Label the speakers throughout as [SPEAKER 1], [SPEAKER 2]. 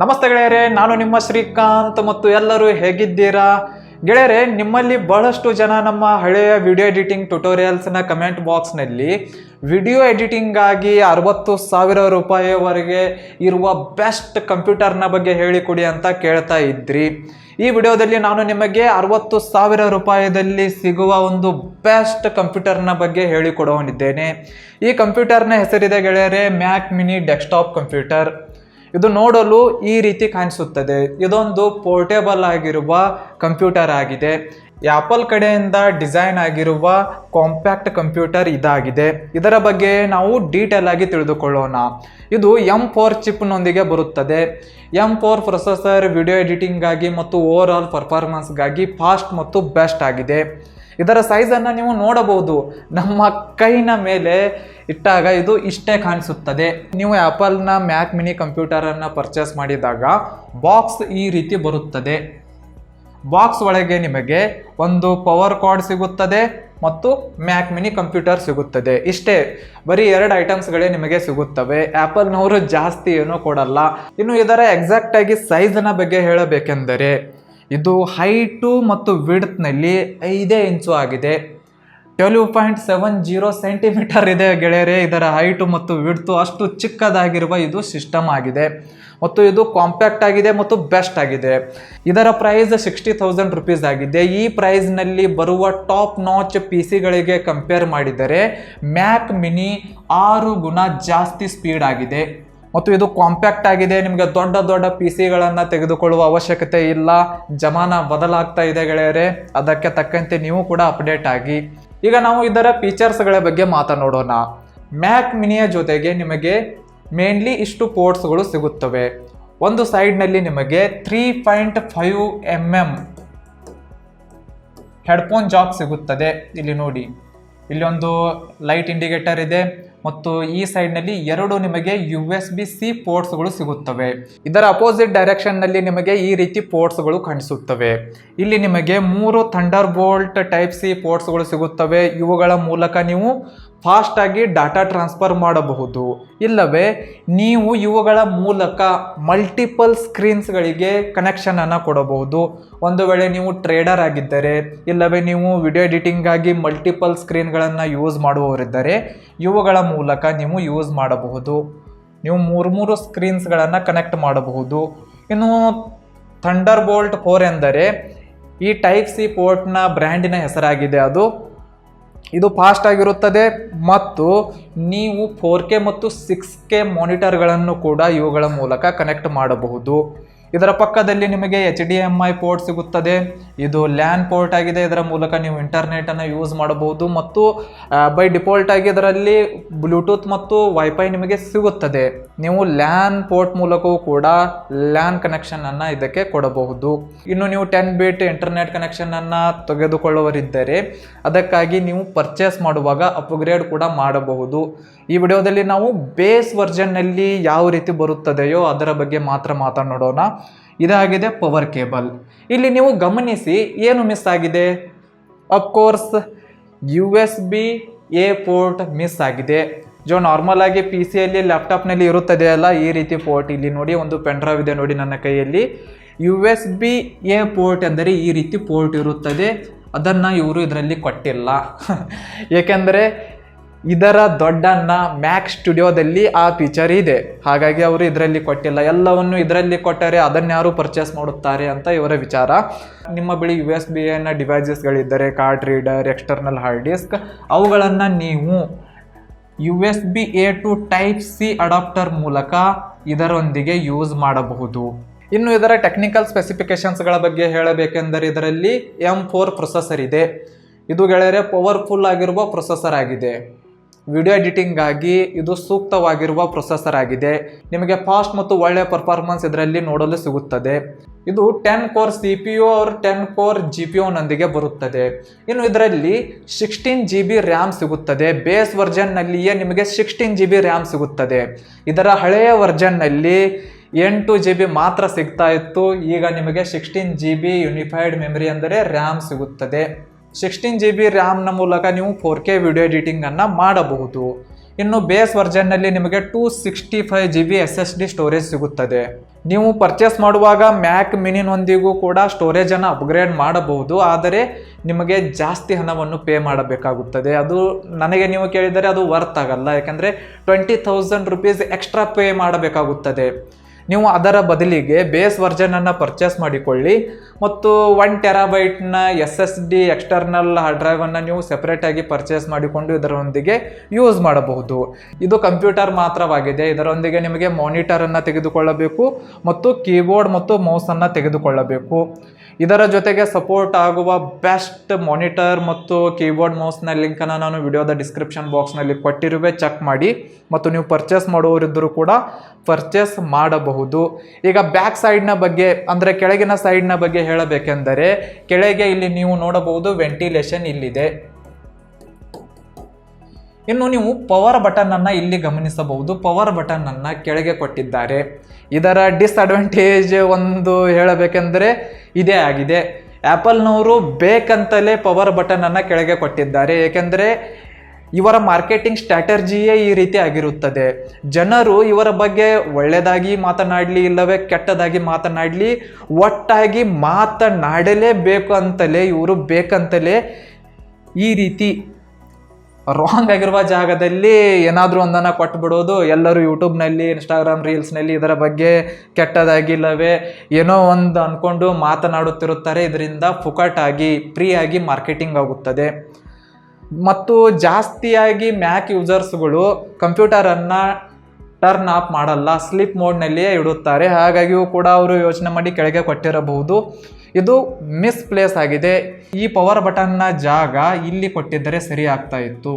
[SPEAKER 1] ನಮಸ್ತೆ ಗೆಳೆಯರೇ, ನಾನು ನಿಮ್ಮ ಶ್ರೀಕಾಂತ್ ಮತ್ತು ಎಲ್ಲರೂ ಹೇಗಿದ್ದೀರಾ? ಗೆಳೆಯರೇ, ನಿಮ್ಮಲ್ಲಿ ಬಹಳಷ್ಟು ಜನ ನಮ್ಮ ಹಳೆಯ ವಿಡಿಯೋ ಎಡಿಟಿಂಗ್ ಟ್ಯುಟೋರಿಯಲ್ಸ್ನ ಕಮೆಂಟ್ ಬಾಕ್ಸ್ನಲ್ಲಿ ವಿಡಿಯೋ ಎಡಿಟಿಂಗಾಗಿ ಅರವತ್ತು ಸಾವಿರ ರೂಪಾಯಿವರೆಗೆ ಇರುವ ಬೆಸ್ಟ್ ಕಂಪ್ಯೂಟರ್ನ ಬಗ್ಗೆ ಹೇಳಿಕೊಡಿ ಅಂತ ಕೇಳ್ತಾ ಇದ್ರಿ. ಈ ವಿಡಿಯೋದಲ್ಲಿ ನಾನು ನಿಮಗೆ ಅರವತ್ತು ಸಾವಿರ ರೂಪಾಯಿದಲ್ಲಿ ಸಿಗುವ ಒಂದು ಬೆಸ್ಟ್ ಕಂಪ್ಯೂಟರ್ನ ಬಗ್ಗೆ ಹೇಳಿಕೊಡೋನಿದ್ದೇನೆ ಈ ಕಂಪ್ಯೂಟರ್ನ ಹೆಸರಿದೆ ಗೆಳೆಯರೆ ಮ್ಯಾಕ್ ಮಿನಿ ಡೆಸ್ಕ್ಟಾಪ್ ಕಂಪ್ಯೂಟರ್ ಇದು ನೋಡಲು ಈ ರೀತಿ ಕಾಣಿಸುತ್ತದೆ. ಇದೊಂದು ಪೋರ್ಟೇಬಲ್ ಆಗಿರುವ ಕಂಪ್ಯೂಟರ್ ಆಗಿದೆ. ಆಪಲ್ ಕಡೆಯಿಂದ ಡಿಸೈನ್ ಆಗಿರುವ ಕಾಂಪ್ಯಾಕ್ಟ್ ಕಂಪ್ಯೂಟರ್ ಇದಾಗಿದೆ. ಇದರ ಬಗ್ಗೆ ನಾವು ಡೀಟೇಲ್ ಆಗಿ ತಿಳಿದುಕೊಳ್ಳೋಣ. ಇದು ಎಂ ಫೋರ್ ಚಿಪ್ನೊಂದಿಗೆ ಬರುತ್ತದೆ. ಎಂ ಫೋರ್ ಪ್ರೊಸೆಸರ್ ವಿಡಿಯೋ ಎಡಿಟಿಂಗ್ಗಾಗಿ ಮತ್ತು ಓವರ್ ಆಲ್ ಪರ್ಫಾರ್ಮೆನ್ಸ್ಗಾಗಿ ಫಾಸ್ಟ್ ಮತ್ತು ಬೆಸ್ಟ್ ಆಗಿದೆ. ಇದರ ಸೈಜನ್ನು ನೀವು ನೋಡಬಹುದು. ನಮ್ಮ ಕೈನ ಮೇಲೆ ಇಟ್ಟಾಗ ಇದು ಇಷ್ಟೇ ಕಾಣಿಸುತ್ತದೆ. ನೀವು ಆ್ಯಪಲ್ನ ಮ್ಯಾಕ್ ಮಿನಿ ಕಂಪ್ಯೂಟರನ್ನು ಪರ್ಚೇಸ್ ಮಾಡಿದಾಗ ಬಾಕ್ಸ್ ಈ ರೀತಿ ಬರುತ್ತದೆ. ಬಾಕ್ಸ್ ಒಳಗೆ ನಿಮಗೆ ಒಂದು ಪವರ್ ಕಾರ್ಡ್ ಸಿಗುತ್ತದೆ ಮತ್ತು ಮ್ಯಾಕ್ ಮಿನಿ ಕಂಪ್ಯೂಟರ್ ಸಿಗುತ್ತದೆ. ಇಷ್ಟೇ, ಬರೀ ಎರಡು ಐಟಮ್ಸ್ಗಳೇ ನಿಮಗೆ ಸಿಗುತ್ತವೆ. ಆ್ಯಪಲ್ನವರು ಜಾಸ್ತಿ ಏನೂ ಕೊಡಲ್ಲ. ಇನ್ನು ಇದರ ಎಕ್ಸಾಕ್ಟಾಗಿ ಸೈಜ್ನ ಬಗ್ಗೆ ಹೇಳಬೇಕೆಂದರೆ ಇದು ಹೈಟು ಮತ್ತು ವಿಡ್ತ್ನಲ್ಲಿ ಐದೇ ಇಂಚು ಆಗಿದೆ. Twelve point seven zero centimetre ಇದೆ ಗೆಳೆಯರೆ, ಇದರ ಹೈಟು ಮತ್ತು ವಿಡ್ತು ಅಷ್ಟು ಚಿಕ್ಕದಾಗಿರುವ ಇದು ಸಿಸ್ಟಮ್ ಆಗಿದೆ. ಮತ್ತು ಇದು ಕಾಂಪ್ಯಾಕ್ಟ್ ಆಗಿದೆ ಮತ್ತು ಬೆಸ್ಟ್ ಆಗಿದೆ. ಇದರ ಪ್ರೈಸ್ ಸಿಕ್ಸ್ಟಿ ತೌಸಂಡ್ ರುಪೀಸ್ ಆಗಿದೆ. ಈ ಪ್ರೈಸ್ನಲ್ಲಿ ಬರುವ ಟಾಪ್ ನಾಚ್ ಪಿ ಸಿಗಳಿಗೆ ಕಂಪೇರ್ ಮಾಡಿದರೆ ಮ್ಯಾಕ್ ಮಿನಿ ಆರು ಗುಣ ಜಾಸ್ತಿ ಸ್ಪೀಡ್ ಆಗಿದೆ. ಮತ್ತು ಇದು ಕಾಂಪ್ಯಾಕ್ಟ್ ಆಗಿದೆ. ನಿಮಗೆ ದೊಡ್ಡ ದೊಡ್ಡ ಪಿ ಸಿಗಳನ್ನು ತೆಗೆದುಕೊಳ್ಳುವ ಅವಶ್ಯಕತೆ ಇಲ್ಲ. ಜಮಾನ ಬದಲಾಗ್ತಾ ಇದೆ ಗೆಳೆಯರೆ. ಅದಕ್ಕೆ ತಕ್ಕಂತೆ ನೀವು ಕೂಡ ಅಪ್ಡೇಟ್ ಆಗಿ. ಈಗ ನಾವು ಇದರ ಫೀಚರ್ಸ್ಗಳ ಬಗ್ಗೆ ಮಾತನಾಡೋಣ. ಮ್ಯಾಕ್ ಮಿನಿಯ ಜೊತೆಗೆ ನಿಮಗೆ ಮೇನ್ಲಿ ಇಷ್ಟು ಪೋರ್ಟ್ಸ್ಗಳು ಸಿಗುತ್ತವೆ. ಒಂದು ಸೈಡ್ನಲ್ಲಿ ನಿಮಗೆ three point five M M headphone jack ಸಿಗುತ್ತದೆ. ಇಲ್ಲಿ ನೋಡಿ. ಇಲ್ಲಿ ಒಂದು ಲೈಟ್ ಇಂಡಿಕೇಟರ್ ಇದೆ. ಮತ್ತು ಈ ಸೈಡ್ನಲ್ಲಿ ಎರಡು ನಿಮಗೆ ಯು ಎಸ್ ಬಿ ಸಿ ಪೋರ್ಟ್ಸ್ಗಳು ಸಿಗುತ್ತವೆ. ಇದರ ಅಪೋಸಿಟ್ ಡೈರೆಕ್ಷನ್ನಲ್ಲಿ ನಿಮಗೆ ಈ ರೀತಿ ಪೋರ್ಟ್ಸ್ಗಳು ಕಾಣಿಸುತ್ತವೆ. ಇಲ್ಲಿ ನಿಮಗೆ ಮೂರು ಥಂಡರ್ ಬೋಲ್ಟ್ ಟೈಪ್ ಸಿ ಪೋರ್ಟ್ಸ್ಗಳು ಸಿಗುತ್ತವೆ. ಇವುಗಳ ಮೂಲಕ ನೀವು ಫಾಸ್ಟಾಗಿ ಡಾಟಾ ಟ್ರಾನ್ಸ್ಫರ್ ಮಾಡಬಹುದು. ಇಲ್ಲವೇ, ನೀವು ಇವುಗಳ ಮೂಲಕ ಮಲ್ಟಿಪಲ್ ಸ್ಕ್ರೀನ್ಸ್ಗಳಿಗೆ ಕನೆಕ್ಷನನ್ನು ಕೊಡಬಹುದು. ಒಂದು ವೇಳೆ ನೀವು ಟ್ರೇಡರ್ ಆಗಿದ್ದರೆ, ಇಲ್ಲವೇ ನೀವು ವಿಡಿಯೋ ಎಡಿಟಿಂಗಾಗಿ ಮಲ್ಟಿಪಲ್ ಸ್ಕ್ರೀನ್ಗಳನ್ನು ಯೂಸ್ ಮಾಡುವವರಿದ್ದರೆ, ಇವುಗಳ ಮೂಲಕ ನೀವು ಯೂಸ್ ಮಾಡಬಹುದು. ನೀವು ಮೂರು ಮೂರು ಸ್ಕ್ರೀನ್ಸ್ಗಳನ್ನು ಕನೆಕ್ಟ್ ಮಾಡಬಹುದು. ಇನ್ನು ಥಂಡರ್ ಬೋಲ್ಟ್ ಫೋರ್ ಎಂದರೆ, ಈ ಟೈಪ್ ಸಿ ಪೋರ್ಟ್ನ ಬ್ರ್ಯಾಂಡಿನ ಹೆಸರಾಗಿದೆ ಅದು. ಇದು ಫಾಸ್ಟ್ ಆಗಿರುತ್ತದೆ ಮತ್ತು ನೀವು ಫೋರ್ ಕೆ ಮತ್ತು ಸಿಕ್ಸ್ ಕೆ ಮಾನಿಟರ್ಗಳನ್ನು ಕೂಡ ಇವುಗಳ ಮೂಲಕ ಕನೆಕ್ಟ್ ಮಾಡಬಹುದು. ಇದರ ಪಕ್ಕದಲ್ಲಿ ನಿಮಗೆ H D M I port ಸಿಗುತ್ತದೆ. ಇದು ಲ್ಯಾನ್ ಪೋರ್ಟ್ ಆಗಿದೆ. ಇದರ ಮೂಲಕ ನೀವು ಇಂಟರ್ನೆಟನ್ನು ಯೂಸ್ ಮಾಡಬಹುದು ಮತ್ತು ಬೈ ಡಿಫಾಲ್ಟ್ ಆಗಿ ಇದರಲ್ಲಿ ಬ್ಲೂಟೂತ್ ಮತ್ತು ವೈಫೈ ನಿಮಗೆ ಸಿಗುತ್ತದೆ. ನೀವು ಲ್ಯಾನ್ ಪೋರ್ಟ್ ಮೂಲಕವೂ ಕೂಡ ಲ್ಯಾನ್ ಕನೆಕ್ಷನನ್ನು ಇದಕ್ಕೆ ಕೊಡಬಹುದು. ಇನ್ನು ನೀವು ಟೆನ್ ಬಿಟ್ ಇಂಟರ್ನೆಟ್ ಕನೆಕ್ಷನನ್ನು ತೆಗೆದುಕೊಳ್ಳುವರಿದ್ದರೆ ಅದಕ್ಕಾಗಿ ನೀವು ಪರ್ಚೇಸ್ ಮಾಡುವಾಗ ಅಪ್ಗ್ರೇಡ್ ಕೂಡ ಮಾಡಬಹುದು. ಈ ವಿಡಿಯೋದಲ್ಲಿ ನಾವು ಬೇಸ್ ವರ್ಜನ್ನಲ್ಲಿ ಯಾವ ರೀತಿ ಬರುತ್ತದೆಯೋ ಅದರ ಬಗ್ಗೆ ಮಾತ್ರ ಮಾತನಾಡೋಣ. ಇದಾಗಿದೆ ಪವರ್ ಕೇಬಲ್ ಇಲ್ಲಿ ನೀವು ಗಮನಿಸಿ ಏನು ಮಿಸ್ ಆಗಿದೆ? Of course U S B A port miss ಆಗಿದೆ. ಜೋ ನಾರ್ಮಲ್ ಆಗಿ ಪಿ ಸಿಯಲ್ಲಿ ಲ್ಯಾಪ್ಟಾಪ್ನಲ್ಲಿ ಇರುತ್ತದೆ ಅಲ್ಲ, ಈ ರೀತಿ ಪೋರ್ಟ್ ಇಲ್ಲಿ ನೋಡಿ, ಒಂದು ಪೆನ್ಡ್ರೈವ್ ಇದೆ ನೋಡಿ ನನ್ನ ಕೈಯಲ್ಲಿ. U S B A port ಅಂದರೆ ಈ ರೀತಿ ಪೋರ್ಟ್ ಇರುತ್ತದೆ. ಅದನ್ನು ಇವರು ಇದರಲ್ಲಿ ಕೊಟ್ಟಿಲ್ಲ. ಏಕೆಂದರೆ ಇದರ ದೊಡ್ಡನ್ನ ಮ್ಯಾಕ್ ಸ್ಟುಡಿಯೋದಲ್ಲಿ ಆ ಫೀಚರ್ ಇದೆ. ಹಾಗಾಗಿ ಅವರು ಇದರಲ್ಲಿ ಕೊಟ್ಟಿಲ್ಲ. ಎಲ್ಲವನ್ನು ಇದರಲ್ಲಿ ಕೊಟ್ಟರೆ ಅದನ್ನು ಯಾರು ಪರ್ಚೇಸ್ ಮಾಡುತ್ತಾರೆ ಅಂತ ಇವರ ವಿಚಾರ. ನಿಮ್ಮ ಬಳಿ ಯು ಎಸ್ ಬಿ ಎನ್ನ ಡಿವೈಸಸ್ಗಳಿದ್ದರೆ card reader external hard disk ಅವುಗಳನ್ನು ನೀವು U S B A to type C adapter ಮೂಲಕ ಇದರೊಂದಿಗೆ ಯೂಸ್ ಮಾಡಬಹುದು. ಇನ್ನು ಇದರ ಟೆಕ್ನಿಕಲ್ ಸ್ಪೆಸಿಫಿಕೇಶನ್ಸ್ಗಳ ಬಗ್ಗೆ ಹೇಳಬೇಕೆಂದರೆ ಇದರಲ್ಲಿ ಎಂ ಫೋರ್ ಪ್ರೊಸೆಸರ್ ಇದೆ. ಇದು ಗೆಳೆಯರೆ ಪವರ್ಫುಲ್ ಆಗಿರುವ ಪ್ರೊಸೆಸರ್ ಆಗಿದೆ. ವಿಡಿಯೋ ಎಡಿಟಿಂಗಾಗಿ ಇದು ಸೂಕ್ತವಾಗಿರುವ ಪ್ರೊಸೆಸರ್ ಆಗಿದೆ. ನಿಮಗೆ ಫಾಸ್ಟ್ ಮತ್ತು ಒಳ್ಳೆಯ ಪರ್ಫಾರ್ಮೆನ್ಸ್ ಇದರಲ್ಲಿ ನೋಡಲು ಸಿಗುತ್ತದೆ. ಇದು ten core C P U ಅವ್ರ ಟೆನ್ ಕೋರ್ ಜಿ ಪಿ ಯುನೊಂದಿಗೆ ಬರುತ್ತದೆ. ಇನ್ನು ಇದರಲ್ಲಿ ಸಿಕ್ಸ್ಟೀನ್ ಜಿ ಬಿ ರ್ಯಾಮ್ ಸಿಗುತ್ತದೆ. ಬೇಸ್ ವರ್ಜನ್ನಲ್ಲಿಯೇ ನಿಮಗೆ ಸಿಕ್ಸ್ಟೀನ್ ಜಿ ಬಿ ರ್ಯಾಮ್ ಸಿಗುತ್ತದೆ. ಇದರ ಹಳೆಯ ವರ್ಜನ್ನಲ್ಲಿ ಎಂಟು ಜಿ ಬಿ ಮಾತ್ರ ಸಿಗ್ತಾ ಇತ್ತು. ಈಗ ನಿಮಗೆ sixteen G B unified memory ಅಂದರೆ ರ್ಯಾಮ್ ಸಿಗುತ್ತದೆ. ಸಿಕ್ಸ್ಟೀನ್ ಜಿ ಬಿ ರ್ಯಾಮ್ನ ಮೂಲಕ ನೀವು ಫೋರ್ ಕೆ ವಿಡಿಯೋ ಎಡಿಟಿಂಗನ್ನು ಮಾಡಬಹುದು. ಇನ್ನು ಬೇಸ್ ವರ್ಜನ್ನಲ್ಲಿ ನಿಮಗೆ two sixty five G B S S D storage ಸಿಗುತ್ತದೆ. ನೀವು ಪರ್ಚೇಸ್ ಮಾಡುವಾಗ ಮ್ಯಾಕ್ ಮಿನಿನೊಂದಿಗೂ ಕೂಡ ಸ್ಟೋರೇಜನ್ನು ಅಪ್ಗ್ರೇಡ್ ಮಾಡಬಹುದು. ಆದರೆ ನಿಮಗೆ ಜಾಸ್ತಿ ಹಣವನ್ನು ಪೇ ಮಾಡಬೇಕಾಗುತ್ತದೆ. ಅದು ನನಗೆ ನೀವು ಕೇಳಿದರೆ ಅದು ವರ್ತ್ ಆಗಲ್ಲ. ಯಾಕೆಂದರೆ twenty thousand rupees extra pay ಮಾಡಬೇಕಾಗುತ್ತದೆ. ನೀವು ಅದರ ಬದಲಿಗೆ ಬೇಸ್ ವರ್ಜನನ್ನು ಪರ್ಚೇಸ್ ಮಾಡಿಕೊಳ್ಳಿ ಮತ್ತು one ಟೆರಾಬೈಟ್ನ S S D external hard ಡ್ರೈವನ್ನು ನೀವು ಸೆಪ್ರೇಟಾಗಿ ಪರ್ಚೇಸ್ ಮಾಡಿಕೊಂಡು ಇದರೊಂದಿಗೆ ಯೂಸ್ ಮಾಡಬಹುದು. ಇದು ಕಂಪ್ಯೂಟರ್ ಮಾತ್ರವಾಗಿದೆ. ಇದರೊಂದಿಗೆ ನಿಮಗೆ ಮಾನಿಟರನ್ನು ತೆಗೆದುಕೊಳ್ಳಬೇಕು ಮತ್ತು ಕೀಬೋರ್ಡ್ ಮತ್ತು ಮೌಸನ್ನು ತೆಗೆದುಕೊಳ್ಳಬೇಕು. ಇದರ ಜೊತೆಗೆ ಸಪೋರ್ಟ್ ಆಗುವ ಬೆಸ್ಟ್ ಮಾನಿಟರ್ ಮತ್ತು ಕೀಬೋರ್ಡ್ ಮೌಸ್ನ ಲಿಂಕನ್ನು ನಾನು ವಿಡಿಯೋದ ಡಿಸ್ಕ್ರಿಪ್ಷನ್ ಬಾಕ್ಸ್ನಲ್ಲಿ ಕೊಟ್ಟಿರುವೆ. ಚೆಕ್ ಮಾಡಿ. ಮತ್ತು ನೀವು ಪರ್ಚೇಸ್ ಮಾಡುವವರಿದ್ದರೂ ಕೂಡ ಪರ್ಚೇಸ್ ಮಾಡಬಹುದು. ಈಗ ಬ್ಯಾಕ್ ಸೈಡ್ನ ಬಗ್ಗೆ, ಅಂದರೆ ಕೆಳಗಿನ ಸೈಡ್ನ ಬಗ್ಗೆ ಹೇಳಬೇಕೆಂದರೆ, ಕೆಳಗೆ ಇಲ್ಲಿ ನೀವು ನೋಡಬಹುದು ವೆಂಟಿಲೇಷನ್ ಇಲ್ಲಿದೆ. ಇನ್ನು ನೀವು ಪವರ್ ಬಟನ್ ಅನ್ನ ಇಲ್ಲಿ ಗಮನಿಸಬಹುದು. ಪವರ್ ಬಟನ್ ಅನ್ನ ಕೆಳಗೆ ಕೊಟ್ಟಿದ್ದಾರೆ. ಇದರ ಡಿಸ್ಅಡ್ವಾಂಟೇಜ್ ಒಂದು ಹೇಳಬೇಕೆಂದರೆ ಇದೇ ಆಗಿದೆ. ಆ್ಯಪಲ್ನವರು ಬೇಕಂತಲೇ ಪವರ್ ಬಟನ್ ಅನ್ನ ಕೆಳಗೆ ಕೊಟ್ಟಿದ್ದಾರೆ. ಏಕೆಂದರೆ ಇವರ ಮಾರ್ಕೆಟಿಂಗ್ ಸ್ಟ್ರಾಟರ್ಜಿಯೇ ಈ ರೀತಿ ಆಗಿರುತ್ತದೆ. ಜನರು ಇವರ ಬಗ್ಗೆ ಒಳ್ಳೆಯದಾಗಿ ಮಾತನಾಡಲಿ, ಇಲ್ಲವೇ ಕೆಟ್ಟದಾಗಿ ಮಾತನಾಡಲಿ, ಒಟ್ಟಾಗಿ ಮಾತನಾಡಲೇಬೇಕು ಅಂತಲೇ, ಇವರು ಬೇಕಂತಲೇ ಈ ರೀತಿ ರಾಂಗ್ ಆಗಿರುವ ಜಾಗದಲ್ಲಿ ಏನಾದರೂ ಒಂದನ್ನು ಕೊಟ್ಬಿಡೋದು ಎಲ್ಲರೂ ಯೂಟ್ಯೂಬ್ನಲ್ಲಿ ಇನ್ಸ್ಟಾಗ್ರಾಮ್ ರೀಲ್ಸ್ನಲ್ಲಿ ಇದರ ಬಗ್ಗೆ ಕೆಟ್ಟದಾಗಿಲ್ಲವೇ ಏನೋ ಒಂದು ಅಂದ್ಕೊಂಡು ಮಾತನಾಡುತ್ತಿರುತ್ತಾರೆ. ಇದರಿಂದ ಫುಕಟಾಗಿ ಫ್ರೀಯಾಗಿ ಮಾರ್ಕೆಟಿಂಗ್ ಆಗುತ್ತದೆ. ಮತ್ತು ಜಾಸ್ತಿಯಾಗಿ ಮ್ಯಾಕ್ ಯೂಸರ್ಸ್ಗಳು ಕಂಪ್ಯೂಟರನ್ನು ಟರ್ನ್ ಆಫ್ ಮಾಡಲ್ಲ ಸ್ಲಿಪ್ ಮೋಡ್ನಲ್ಲಿಯೇ ಇಡುತ್ತಾರೆ. ಹಾಗಾಗಿಯೂ ಕೂಡ ಅವರು ಯೋಚನೆ ಮಾಡಿ ಕೆಳಗೆ ಕೊಟ್ಟಿರಬಹುದು. ಇದು ಮಿಸ್ ಪ್ಲೇಸ್ ಆಗಿದೆ. ಈ ಪವರ್ ಬಟನ್ನ ಜಾಗ ಇಲ್ಲಿ ಕೊಟ್ಟಿದ್ದರೆ ಸರಿ ಆಗ್ತಾ ಇತ್ತು.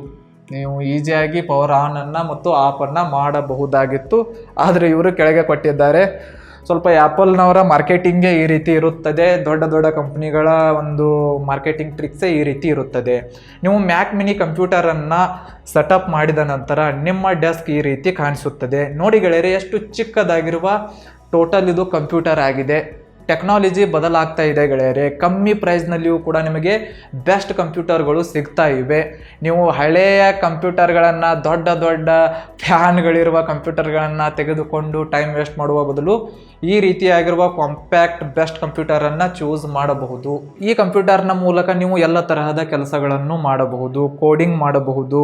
[SPEAKER 1] ನೀವು ಈಸಿಯಾಗಿ ಪವರ್ ಆನನ್ನು ಮತ್ತು ಆಫನ್ನು ಮಾಡಬಹುದಾಗಿತ್ತು. ಆದರೆ ಇವರು ಕೆಳಗೆ ಕೊಟ್ಟಿದ್ದಾರೆ. ಸ್ವಲ್ಪ ಆ್ಯಪಲ್ನವರ ಮಾರ್ಕೆಟಿಂಗೇ ಈ ರೀತಿ ಇರುತ್ತದೆ. ದೊಡ್ಡ ದೊಡ್ಡ ಕಂಪ್ನಿಗಳ ಒಂದು ಮಾರ್ಕೆಟಿಂಗ್ ಟ್ರಿಕ್ಸೇ ಈ ರೀತಿ ಇರುತ್ತದೆ. ನೀವು ಮ್ಯಾಕ್ ಮಿನಿ ಕಂಪ್ಯೂಟರನ್ನು ಸೆಟಪ್ ಮಾಡಿದ ನಂತರ ನಿಮ್ಮ ಡೆಸ್ಕ್ ಈ ರೀತಿ ಕಾಣಿಸುತ್ತದೆ. ನೋಡಿ ಗೆಳೆಯರೆ, ಎಷ್ಟು ಚಿಕ್ಕದಾಗಿರುವ ಟೋಟಲ್ ಇದು ಕಂಪ್ಯೂಟರ್ ಆಗಿದೆ. ಟೆಕ್ನಾಲಜಿ ಬದಲಾಗ್ತಾ ಇದೆ ಗೆಳೆಯರೆ. ಕಮ್ಮಿ ಪ್ರೈಸ್ನಲ್ಲಿಯೂ ಕೂಡ ನಿಮಗೆ ಬೆಸ್ಟ್ ಕಂಪ್ಯೂಟರ್ಗಳು ಸಿಗ್ತಾ ಇವೆ. ನೀವು ಹಳೆಯ ಕಂಪ್ಯೂಟರ್ಗಳನ್ನು ದೊಡ್ಡ ದೊಡ್ಡ ಫ್ಯಾನ್ಗಳಿರುವ ಕಂಪ್ಯೂಟರ್ಗಳನ್ನು ತೆಗೆದುಕೊಂಡು ಟೈಮ್ ವೇಸ್ಟ್ ಮಾಡುವ ಬದಲು ಈ ರೀತಿಯಾಗಿರುವ ಕಾಂಪ್ಯಾಕ್ಟ್ ಬೆಸ್ಟ್ ಕಂಪ್ಯೂಟರನ್ನು ಚೂಸ್ ಮಾಡಬಹುದು. ಈ ಕಂಪ್ಯೂಟರ್ನ ಮೂಲಕ ನೀವು ಎಲ್ಲ ತರಹದ ಕೆಲಸಗಳನ್ನು ಮಾಡಬಹುದು. ಕೋಡಿಂಗ್ ಮಾಡಬಹುದು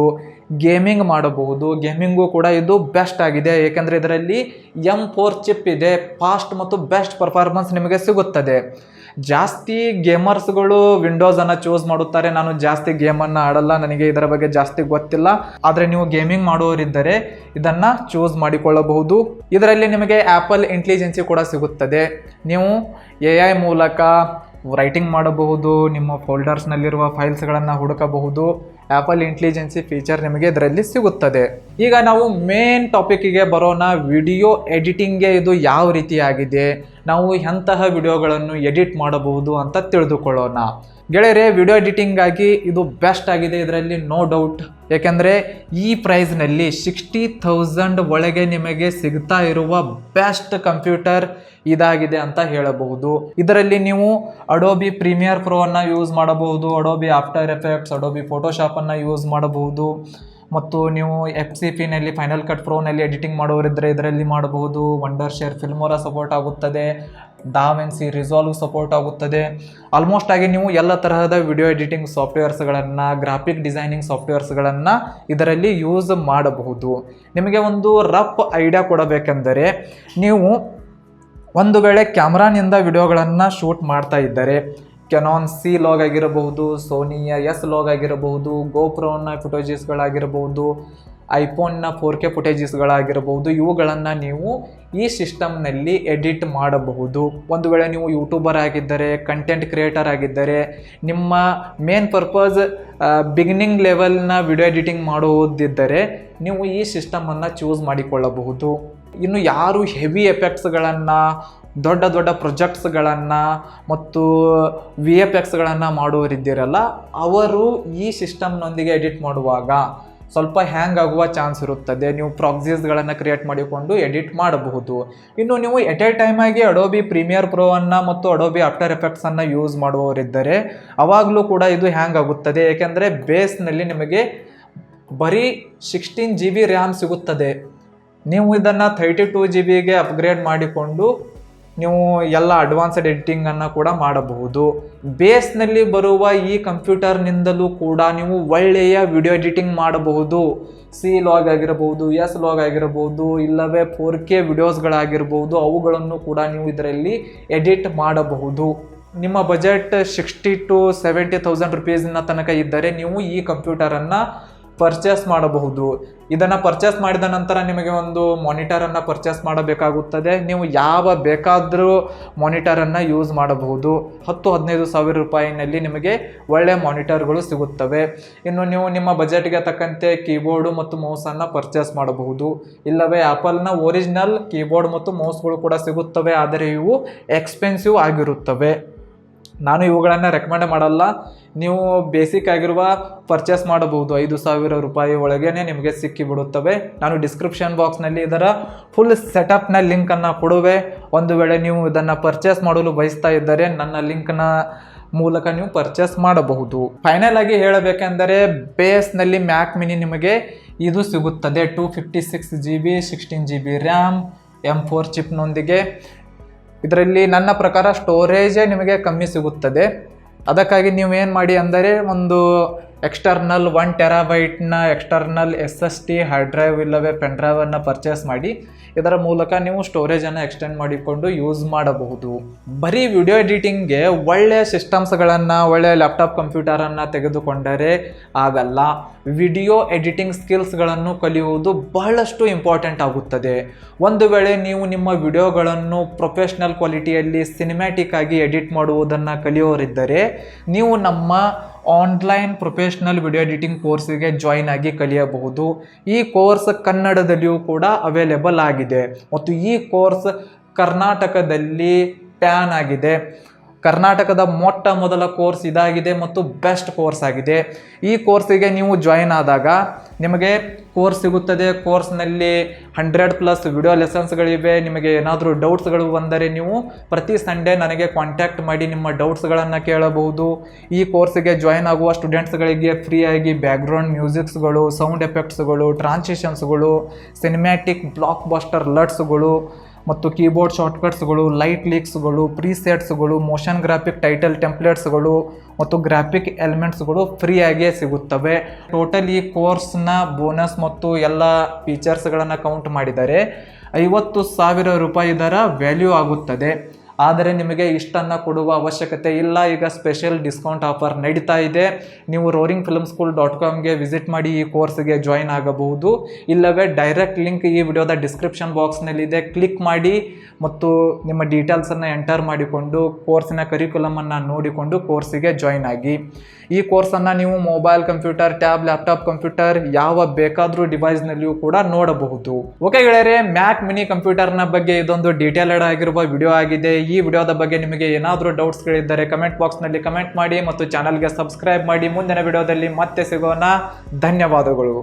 [SPEAKER 1] ಗೇಮಿಂಗ್ ಮಾಡಬಹುದು. ಗೇಮಿಂಗು ಕೂಡ ಇದು ಬೆಸ್ಟ್ ಆಗಿದೆ. ಏಕೆಂದರೆ ಇದರಲ್ಲಿ ಎಂ ಫೋರ್ ಚಿಪ್ ಇದೆ. ಫಾಸ್ಟ್ ಮತ್ತು ಬೆಸ್ಟ್ ಪರ್ಫಾರ್ಮೆನ್ಸ್ ನಿಮಗೆ ಸಿಗುತ್ತದೆ. ಜಾಸ್ತಿ ಗೇಮರ್ಸ್ಗಳು ವಿಂಡೋಸನ್ನು ಚೂಸ್ ಮಾಡುತ್ತಾರೆ. ನಾನು ಜಾಸ್ತಿ ಗೇಮನ್ನು ಆಡಲ್ಲ. ನನಗೆ ಇದರ ಬಗ್ಗೆ ಜಾಸ್ತಿ ಗೊತ್ತಿಲ್ಲ. ಆದರೆ ನೀವು ಗೇಮಿಂಗ್ ಮಾಡುವವರಿದ್ದರೆ ಇದನ್ನು ಚೂಸ್ ಮಾಡಿಕೊಳ್ಳಬಹುದು. ಇದರಲ್ಲಿ ನಿಮಗೆ ಆ್ಯಪಲ್ ಇಂಟೆಲಿಜೆನ್ಸಿ ಕೂಡ ಸಿಗುತ್ತದೆ. ನೀವು ಎ ಐ ಮೂಲಕ ರೈಟಿಂಗ್ ಮಾಡಬಹುದು, ನಿಮ್ಮ ಫೋಲ್ಡರ್ಸ್ನಲ್ಲಿರುವ ಫೈಲ್ಸ್ಗಳನ್ನು ಹುಡುಕಬಹುದು. ಆ್ಯಪಲ್ ಇಂಟೆಲಿಜೆನ್ಸಿ ಫೀಚರ್ ನಿಮಗೆ ಇದರಲ್ಲಿ ಸಿಗುತ್ತದೆ. ಈಗ ನಾವು ಮೇನ್ ಟಾಪಿಕ್ಕಿಗೆ ಬರೋಣ. ವಿಡಿಯೋ ಎಡಿಟಿಂಗ್ಗೆ ಇದು ಯಾವ ರೀತಿಯಾಗಿದೆ? ನಾವು ಎಂತಹ ವಿಡಿಯೋಗಳನ್ನು ಎಡಿಟ್ ಮಾಡಬಹುದು ಅಂತ ತಿಳಿದುಕೊಳ್ಳೋಣ. ಗೆಳೆಯರೆ ವಿಡಿಯೋ ಎಡಿಟಿಂಗಾಗಿ ಇದು ಬೆಸ್ಟ್ ಆಗಿದೆ. ಇದರಲ್ಲಿ ನೋ ಡೌಟ್ ಏಕೆಂದರೆ ಈ ಪ್ರೈಸ್ನಲ್ಲಿ ಸಿಕ್ಸ್ಟಿ ಥೌಸಂಡ್ ಒಳಗೆ ನಿಮಗೆ ಸಿಗ್ತಾ ಇರುವ ಬೆಸ್ಟ್ ಕಂಪ್ಯೂಟರ್ ಇದಾಗಿದೆ ಅಂತ ಹೇಳಬಹುದು. ಇದರಲ್ಲಿ ನೀವು ಅಡೋಬಿ ಪ್ರೀಮಿಯರ್ ಪ್ರೋವನ್ನು ಯೂಸ್ ಮಾಡಬಹುದು ಅಡೋಬಿ ಆಫ್ಟರ್ ಎಫೆಕ್ಟ್ಸ್ ಅಡೋಬಿ ಫೋಟೋಶಾಪನ್ನು ಯೂಸ್ ಮಾಡಬಹುದು, ಮತ್ತು ನೀವು ಎಫ್ ಸಿ ಪಿನಲ್ಲಿ ಫೈನಲ್ ಕಟ್ ಪ್ರೋನಲ್ಲಿ ಎಡಿಟಿಂಗ್ ಮಾಡೋರಿದ್ದರೆ ಇದರಲ್ಲಿ ಮಾಡಬಹುದು ವಂಡರ್ ಶೇರ್ ಫಿಲ್ಮೋರ ಸಪೋರ್ಟ್ ಆಗುತ್ತದೆ ದಾವೆನ್ಸಿ ರಿಸಾಲ್ವ್ ಸಪೋರ್ಟ್ ಆಗುತ್ತದೆ. ಆಲ್ಮೋಸ್ಟ್ ಆಗಿ ನೀವು ಎಲ್ಲ ತರಹದ ವಿಡಿಯೋ ಎಡಿಟಿಂಗ್ ಸಾಫ್ಟ್ವೇರ್ಸ್ಗಳನ್ನು ಗ್ರಾಫಿಕ್ ಡಿಸೈನಿಂಗ್ ಸಾಫ್ಟ್ವೇರ್ಸ್ಗಳನ್ನು ಇದರಲ್ಲಿ ಯೂಸ್ ಮಾಡಬಹುದು. ನಿಮಗೆ ಒಂದು ರಫ್ ಐಡಿಯಾ ಕೊಡಬೇಕೆಂದರೆ, ನೀವು ಒಂದು ವೇಳೆ ಕ್ಯಾಮ್ರಾನಿಂದ ವಿಡಿಯೋಗಳನ್ನು ಶೂಟ್ ಮಾಡ್ತಾ ಇದ್ದರೆ ಕೆನಾನ್ ಸಿ ಲಾಗ್ ಆಗಿರಬಹುದು ಸೋನಿಯ ಎಸ್ ಲಾಗ್ ಆಗಿರಬಹುದು ಗೋಪ್ರೋನ ಫುಟೇಜಸ್ಗಳಾಗಿರಬಹುದು ಐಫೋನ್ನ ಫೋರ್ ಕೆ ಫುಟೇಜಸ್ಗಳಾಗಿರಬಹುದು ಇವುಗಳನ್ನು ನೀವು ಈ ಸಿಸ್ಟಮ್ನಲ್ಲಿ ಎಡಿಟ್ ಮಾಡಬಹುದು. ಒಂದು ವೇಳೆ ನೀವು ಯೂಟ್ಯೂಬರ್ ಆಗಿದ್ದರೆ, ಕಂಟೆಂಟ್ ಕ್ರಿಯೇಟರ್ ಆಗಿದ್ದರೆ, ನಿಮ್ಮ ಮೇನ್ ಪರ್ಪಸ್ ಬಿಗಿನಿಂಗ್ ಲೆವೆಲ್ನ ವಿಡಿಯೋ ಎಡಿಟಿಂಗ್ ಮಾಡುವುದಿದ್ದರೆ ನೀವು ಈ ಸಿಸ್ಟಮನ್ನು ಚೂಸ್ ಮಾಡಿಕೊಳ್ಳಬಹುದು. ಇನ್ನು ಯಾರು ಹೆವಿ ಎಫೆಕ್ಟ್ಸ್ಗಳನ್ನು, ದೊಡ್ಡ ದೊಡ್ಡ ಪ್ರೊಜೆಕ್ಟ್ಸ್ಗಳನ್ನು ಮತ್ತು ವಿ ಎಫ್ ಎಕ್ಸ್ಗಳನ್ನು ಮಾಡುವರಿದ್ದೀರಲ್ಲ ಅವರು ಈ ಸಿಸ್ಟಮ್ನೊಂದಿಗೆ ಎಡಿಟ್ ಮಾಡುವಾಗ ಸ್ವಲ್ಪ ಹ್ಯಾಂಗ್ ಆಗುವ ಚಾನ್ಸ್ ಇರುತ್ತದೆ. ನೀವು ಪ್ರಾಕ್ಸೀಸ್ಗಳನ್ನು ಕ್ರಿಯೇಟ್ ಮಾಡಿಕೊಂಡು ಎಡಿಟ್ ಮಾಡಬಹುದು. ಇನ್ನು ನೀವು ಎಟ್ ಎ ಟೈಮ್ ಆಗಿ ಅಡೋಬಿ ಪ್ರೀಮಿಯರ್ ಪ್ರೋವನ್ನು ಮತ್ತು ಅಡೋಬಿ ಆಫ್ಟರ್ ಎಫೆಕ್ಟ್ಸನ್ನು ಯೂಸ್ ಮಾಡುವವರಿದ್ದರೆ, ಅವಾಗಲೂ ಕೂಡ ಇದು ಹ್ಯಾಂಗ್ ಆಗುತ್ತದೆ. ಏಕೆಂದರೆ ಬೇಸ್ನಲ್ಲಿ ನಿಮಗೆ ಬರೀ ಸಿಕ್ಸ್ಟೀನ್ ಜಿ ಬಿ ರ್ಯಾಮ್ ಸಿಗುತ್ತದೆ. ನೀವು ಇದನ್ನು ಥರ್ಟಿ ಟೂ ಜಿ ಬಿಗೆ ಅಪ್ಗ್ರೇಡ್ ಮಾಡಿಕೊಂಡು ನೀವು ಎಲ್ಲ ಅಡ್ವಾನ್ಸ್ಡ್ ಎಡಿಟಿಂಗನ್ನು ಕೂಡ ಮಾಡಬಹುದು. ಬೇಸ್ನಲ್ಲಿ ಬರುವ ಈ ಕಂಪ್ಯೂಟರ್ನಿಂದಲೂ ಕೂಡ ನೀವು ಒಳ್ಳೆಯ ವಿಡಿಯೋ ಎಡಿಟಿಂಗ್ ಮಾಡಬಹುದು. ಸಿ ಲಾಗ್ ಆಗಿರಬಹುದು ಎಸ್ ಲಾಗ್ ಆಗಿರಬಹುದು, ಇಲ್ಲವೇ ಫೋರ್ ಕೆ ವಿಡಿಯೋಸ್ಗಳಾಗಿರ್ಬೋದು ಅವುಗಳನ್ನು ಕೂಡ ನೀವು ಇದರಲ್ಲಿ ಎಡಿಟ್ ಮಾಡಬಹುದು. ನಿಮ್ಮ budget sixty to seventy thousand ರುಪೀಸ್ನ ತನಕ ಇದ್ದರೆ ನೀವು ಈ ಕಂಪ್ಯೂಟರನ್ನು ಪರ್ಚೇಸ್ ಮಾಡಬಹುದು. ಇದನ್ನು ಪರ್ಚೇಸ್ ಮಾಡಿದ ನಂತರ ನಿಮಗೆ ಒಂದು ಮಾನಿಟರನ್ನು ಪರ್ಚೇಸ್ ಮಾಡಬೇಕಾಗುತ್ತದೆ. ನೀವು ಯಾವ ಬೇಕಾದರೂ ಮಾನಿಟರನ್ನು ಯೂಸ್ ಮಾಡಬಹುದು. ಹತ್ತು, ಹದಿನೈದು ಸಾವಿರ ರೂಪಾಯಿನಲ್ಲಿ ನಿಮಗೆ ಒಳ್ಳೆಯ ಮಾನಿಟರ್ಗಳು ಸಿಗುತ್ತವೆ. ಇನ್ನು ನೀವು ನಿಮ್ಮ ಬಜೆಟ್ಗೆ ತಕ್ಕಂತೆ ಕೀಬೋರ್ಡು ಮತ್ತು ಮೌಸನ್ನು ಪರ್ಚೇಸ್ ಮಾಡಬಹುದು. ಇಲ್ಲವೇ ಆ್ಯಪಲ್ನ ಒರಿಜಿನಲ್ ಕೀಬೋರ್ಡ್ ಮತ್ತು ಮೌಸ್ಗಳು ಕೂಡ ಸಿಗುತ್ತವೆ, ಆದರೆ ಇವು ಎಕ್ಸ್ಪೆನ್ಸಿವ್ ಆಗಿರುತ್ತವೆ. ನಾನು ಇವುಗಳನ್ನು ರೆಕಮೆಂಡ್ ಮಾಡಲ್ಲ. ನೀವು ಬೇಸಿಕ್ ಆಗಿರುವ ಪರ್ಚೇಸ್ ಮಾಡಬಹುದು. ಐದು ಸಾವಿರ ರೂಪಾಯಿ ಒಳಗೇನೆ ನಿಮಗೆ ಸಿಕ್ಕಿಬಿಡುತ್ತವೆ. ನಾನು ಡಿಸ್ಕ್ರಿಪ್ಷನ್ ಬಾಕ್ಸ್ನಲ್ಲಿ ಇದರ ಫುಲ್ ಸೆಟಪ್ನ ಲಿಂಕನ್ನು ಕೊಡುವೆ. ಒಂದು ವೇಳೆ ನೀವು ಇದನ್ನು ಪರ್ಚೇಸ್ ಮಾಡಲು ಬಯಸ್ತಾ ಇದ್ದರೆ ನನ್ನ ಲಿಂಕ್ನ ಮೂಲಕ ನೀವು ಪರ್ಚೇಸ್ ಮಾಡಬಹುದು. ಫೈನಲ್ ಆಗಿ ಹೇಳಬೇಕೆಂದರೆ ಬೇಸ್ನಲ್ಲಿ ಮ್ಯಾಕ್ ಮಿನಿ ನಿಮಗೆ ಇದು ಸಿಗುತ್ತದೆ. Two fifty six G B sixteen G B RAM M four ಚಿಪ್ನೊಂದಿಗೆ ಇದರಲ್ಲಿ ನನ್ನ ಪ್ರಕಾರ ಸ್ಟೋರೇಜೇ ನಿಮಗೆ ಕಮ್ಮಿ ಸಿಗುತ್ತದೆ. ಅದಕ್ಕಾಗಿ ನೀವು ಏನು ಮಾಡಿ ಅಂದರೆ ಒಂದು external one ಟೆರಾಬೈಟ್ನ external S S T hard drive ಇಲ್ಲವೇ ಪೆನ್ ಡ್ರೈವನ್ನು ಪರ್ಚೇಸ್ ಮಾಡಿ ಇದರ ಮೂಲಕ ನೀವು ಸ್ಟೋರೇಜನ್ನು ಎಕ್ಸ್ಟೆಂಡ್ ಮಾಡಿಕೊಂಡು ಯೂಸ್ ಮಾಡಬಹುದು. ಬರೀ ವಿಡಿಯೋ ಎಡಿಟಿಂಗ್ಗೆ ಒಳ್ಳೆಯ ಸಿಸ್ಟಮ್ಸ್ಗಳನ್ನು ಒಳ್ಳೆಯ ಲ್ಯಾಪ್ಟಾಪ್ ಕಂಪ್ಯೂಟರನ್ನು ತೆಗೆದುಕೊಂಡರೆ ಆಗಲ್ಲ. ವಿಡಿಯೋ ಎಡಿಟಿಂಗ್ ಸ್ಕಿಲ್ಸ್ಗಳನ್ನು ಕಲಿಯುವುದು ಬಹಳಷ್ಟು ಇಂಪಾರ್ಟೆಂಟ್ ಆಗುತ್ತದೆ. ಒಂದು ವೇಳೆ ನೀವು ನಿಮ್ಮ ವಿಡಿಯೋಗಳನ್ನು ಪ್ರೊಫೆಷ್ನಲ್ ಕ್ವಾಲಿಟಿಯಲ್ಲಿ ಸಿನಿಮ್ಯಾಟಿಕ್ ಆಗಿ ಎಡಿಟ್ ಮಾಡುವುದನ್ನು ಕಲಿಯೋರಿದ್ದರೆ ನೀವು ನಮ್ಮ ಆನ್ಲೈನ್ ಪ್ರೊಫೆಷ್ನಲ್ ವಿಡಿಯೋ ಎಡಿಟಿಂಗ್ ಕೋರ್ಸಿಗೆ ಜಾಯಿನ್ ಆಗಿ ಕಲಿಯಬಹುದು. ಈ ಕೋರ್ಸ್ ಕನ್ನಡದಲ್ಲಿಯೂ ಕೂಡ ಅವೈಲೇಬಲ್ ಆಗಿದೆ. ಮತ್ತು ಈ ಕೋರ್ಸ್ ಕರ್ನಾಟಕದಲ್ಲಿ ಪ್ಯಾನ್ ಆಗಿದೆ. ಕರ್ನಾಟಕದ ಮೊಟ್ಟ ಮೊದಲ ಕೋರ್ಸ್ ಇದಾಗಿದೆ ಮತ್ತು ಬೆಸ್ಟ್ ಕೋರ್ಸ್ ಆಗಿದೆ. ಈ ಕೋರ್ಸಿಗೆ ನೀವು ಜಾಯಿನ್ ಆದಾಗ ನಿಮಗೆ ಕೋರ್ಸ್ ಸಿಗುತ್ತದೆ. ಕೋರ್ಸ್ನಲ್ಲಿ ಹಂಡ್ರೆಡ್ ಪ್ಲಸ್ ವಿಡಿಯೋ ಲೆಸನ್ಸ್ಗಳಿವೆ ನಿಮಗೆ ಏನಾದರೂ ಡೌಟ್ಸ್ಗಳು ಬಂದರೆ ನೀವು ಪ್ರತಿ ಸಂಡೇ ನನಗೆ ಕಾಂಟ್ಯಾಕ್ಟ್ ಮಾಡಿ ನಿಮ್ಮ ಡೌಟ್ಸ್ಗಳನ್ನು ಕೇಳಬಹುದು. ಈ ಕೋರ್ಸಿಗೆ ಜಾಯಿನ್ ಆಗುವ ಸ್ಟೂಡೆಂಟ್ಸ್ಗಳಿಗೆ ಫ್ರೀಯಾಗಿ ಬ್ಯಾಕ್ಗ್ರೌಂಡ್ ಮ್ಯೂಸಿಕ್ಸ್ಗಳು ಸೌಂಡ್ ಎಫೆಕ್ಟ್ಸ್ಗಳು ಟ್ರಾನ್ಸಿಷನ್ಸ್ಗಳು ಸಿನಿಮ್ಯಾಟಿಕ್ ಬ್ಲಾಕ್ ಬಸ್ಟರ್ ಲಟ್ಸ್ಗಳು ಮತ್ತು ಕೀಬೋರ್ಡ್ ಶಾರ್ಟ್ಕಟ್ಸ್ಗಳು, ಲೈಟ್ ಲೀಕ್ಸ್ಗಳು, ಪ್ರೀಸೆಟ್ಸ್ಗಳು, ಮೋಷನ್ ಗ್ರಾಫಿಕ್ ಟೈಟಲ್ ಟೆಂಪ್ಲೇಟ್ಸ್ಗಳು ಮತ್ತು ಗ್ರಾಫಿಕ್ ಎಲಿಮೆಂಟ್ಸ್ಗಳು ಫ್ರೀಯಾಗಿಯೇ ಸಿಗುತ್ತವೆ. ಟೋಟಲ್ ಈ ಕೋರ್ಸ್ನ ಬೋನಸ್ ಮತ್ತು ಎಲ್ಲ ಫೀಚರ್ಸ್ಗಳನ್ನು ಕೌಂಟ್ ಮಾಡಿದರೆ ಐವತ್ತು ಸಾವಿರ ರೂಪಾಯಿ ದರ ವ್ಯಾಲ್ಯೂ ಆಗುತ್ತದೆ. ಆದರೆ ನಿಮಗೆ ಇಷ್ಟನ್ನು ಕೊಡುವ ಅವಶ್ಯಕತೆ ಇಲ್ಲ. ಈಗ ಸ್ಪೆಷಲ್ ಡಿಸ್ಕೌಂಟ್ ಆಫರ್ ನಡೀತಾ ಇದೆ. ನೀವು ರೋರಿಂಗ್ ಫಿಲ್ಮ್ ಸ್ಕೂಲ್ ಡಾಟ್ ಕಾಮ್ಗೆ ವಿಸಿಟ್ ಮಾಡಿ ಈ ಕೋರ್ಸ್ಗೆ ಜಾಯಿನ್ ಆಗಬಹುದು. ಇಲ್ಲವೇ ಡೈರೆಕ್ಟ್ ಲಿಂಕ್ ಈ ವಿಡಿಯೋದ ಡಿಸ್ಕ್ರಿಪ್ಷನ್ ಬಾಕ್ಸ್ನಲ್ಲಿದೆ ಕ್ಲಿಕ್ ಮಾಡಿ ಮತ್ತು ನಿಮ್ಮ ಡೀಟೇಲ್ಸನ್ನು ಎಂಟರ್ ಮಾಡಿಕೊಂಡು ಕೋರ್ಸಿನ ಕರಿಕ್ಯುಲಮನ್ನು ನೋಡಿಕೊಂಡು ಕೋರ್ಸಿಗೆ ಜಾಯಿನ್ ಆಗಿ. ಈ ಕೋರ್ಸನ್ನು ನೀವು mobile computer tab laptop computer ಯಾವ ಬೇಕಾದರೂ ಡಿವೈಸ್ನಲ್ಲಿಯೂ ಕೂಡ ನೋಡಬಹುದು. ಓಕೆ ಗೆಳೆಯರೆ ಮ್ಯಾಕ್ ಮಿನಿ ಕಂಪ್ಯೂಟರ್ನ ಬಗ್ಗೆ ಇದೊಂದು ಡೀಟೇಲ್ಡ್ ಆಗಿರುವ ವಿಡಿಯೋ ಆಗಿದೆ. ಈ ವಿಡಿಯೋದ ಬಗ್ಗೆ ನಿಮಗೆ ಏನಾದರೂ ಡೌಟ್ಸ್ಗಳಿದ್ದರೆ ಕಮೆಂಟ್ ಬಾಕ್ಸ್ನಲ್ಲಿ ಕಮೆಂಟ್ ಮಾಡಿ ಮತ್ತು ಚಾನಲ್ಗೆ ಸಬ್ಸ್ಕ್ರೈಬ್ ಮಾಡಿ. ಮುಂದಿನ ವಿಡಿಯೋದಲ್ಲಿ ಮತ್ತೆ ಸಿಗೋಣ. ಧನ್ಯವಾದಗಳು.